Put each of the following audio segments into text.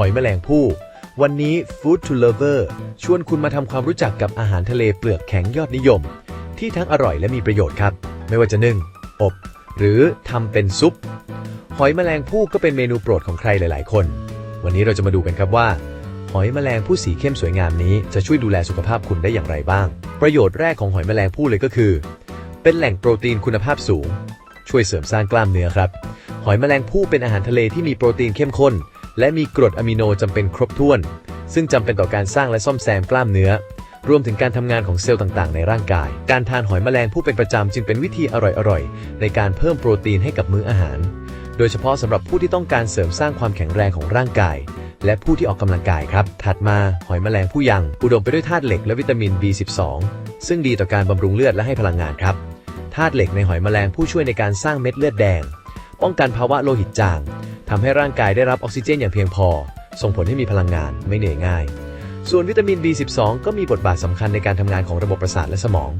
อยแมลงภู่ วันนี้ Food to Lover ชวนคุณมาทำความรู้จักกับอาหารทะเลเปลือกแข็งยอดนิยม ที่ทั้งอร่อยและมีประโยชน์ครับ ไม่ว่าจะนึ่ง อบ หรือทำเป็นซุป หอยแมลงภู่ก็เป็นเมนูโปรดของใครหลาย ๆ คน วันนี้เราจะมาดูกันครับว่า หอยแมลงภู่สีเข้มสวยงามนี้จะช่วยดูแลสุขภาพคุณได้อย่างไรบ้าง ประโยชน์แรกของหอยแมลงภู่เลยก็คือ เป็นแหล่งโปรตีนคุณภาพสูง ช่วยเสริมสร้างกล้ามเนื้อครับหอยแมลงภู่เป็นอาหารทะเลที่มีโปรตีนเข้มข้น และมีกรดอะมิโนจำเป็นครบถ้วน ซึ่งจำเป็นต่อการสร้างและซ่อมแซมกล้ามเนื้อ รวมถึงการทำงานของเซลล์ต่างๆ ในร่างกาย การทานหอยแมลงภู่เป็นประจำจึงเป็นวิธีอร่อยๆ ในการเพิ่มโปรตีนให้กับมื้ออาหาร โดยเฉพาะสำหรับผู้ที่ต้องการเสริมสร้างความแข็งแรงของร่างกาย และผู้ที่ออกกำลังกายครับ ถัดมาหอยแมลงผู้ยังอุดมไปด้วยธาตุเหล็กและวิตามิน B12 ซึ่งดีต่อการบำรุงเลือดและให้พลังงานครับธาตุเหล็กในหอยแมลงผู้ช่วยในการสร้างเม็ดเลือดแดง ป้องกันภาวะโลหิตจางทำให้ร่างกายได้รับออกซิเจนอย่างเพียงพอ ส่งผลให้มีพลังงานไม่เหนื่อยง่าย ส่วนวิตามิน B12 ก็มีบทบาทสำคัญในการทำงานของระบบประสาทและสมอง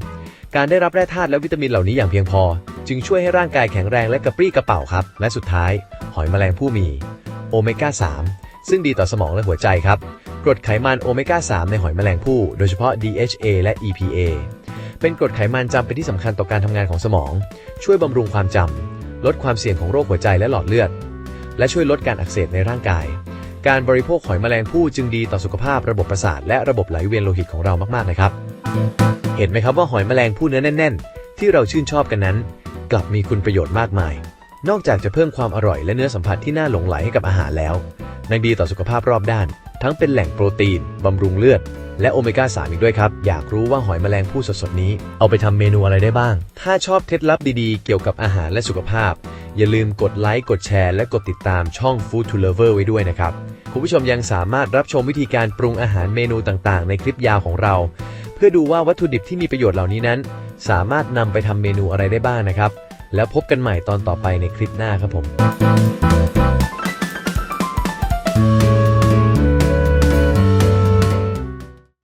การได้รับแร่ธาตุและวิตามินเหล่านี้อย่างเพียงพอ จึงช่วยให้ร่างกายแข็งแรงและกระปรี้กระเป๋าครับ และสุดท้าย หอยแมลงผู้มีโอเมก้า3ซึ่งดีต่อสมองและหัวใจครับกรดไขมันโอเมก้า3ในหอยแมลงภู่โดยเฉพาะ DHA และ EPA เป็นกรดไขมันจำเป็นที่สำคัญต่อการทำงานของสมอง ช่วยบำรุงความจำ ลดความเสี่ยงของโรคหัวใจและหลอดเลือด และช่วยลดการอักเสบในร่างกาย การบริโภคหอยแมลงภู่จึงดีต่อสุขภาพระบบประสาทและระบบไหลเวียนโลหิตของเรามากๆนะครับ เห็นไหมครับว่าหอยแมลงภู่เนื้อแน่น ๆ ที่เราชื่นชอบกันนั้น กลับมีคุณประโยชน์มากมาย นอกจากจะเพิ่มความอร่อยและเนื้อสัมผัสที่น่าหลงไหลให้กับอาหารแล้วยังดีต่อสุขภาพรอบด้าน ทั้งเป็นแหล่งโปรตีนบำรุงเลือด และโอเมก้า 3 อีกด้วยครับ อยากรู้ว่าหอยแมลงภู่สดๆนี้ เอาไปทำเมนูอะไรได้บ้าง ถ้าชอบเคล็ดลับดีๆ เกี่ยวกับอาหารและสุขภาพ อย่าลืมกดไลค์ กดแชร์ และกดติดตามช่อง Food to Lover ไว้ด้วยนะครับ คุณผู้ชมยังสามารถรับชมวิธีการปรุงอาหารเมนูต่างๆ ในคลิปยาวของเรา เพื่อดูว่าวัตถุดิบที่มีประโยชน์เหล่านี้นั้น สามารถนำไปทำเมนูอะไรได้บ้างนะครับ แล้วพบกันใหม่ตอนต่อไปในคลิปหน้าครับผม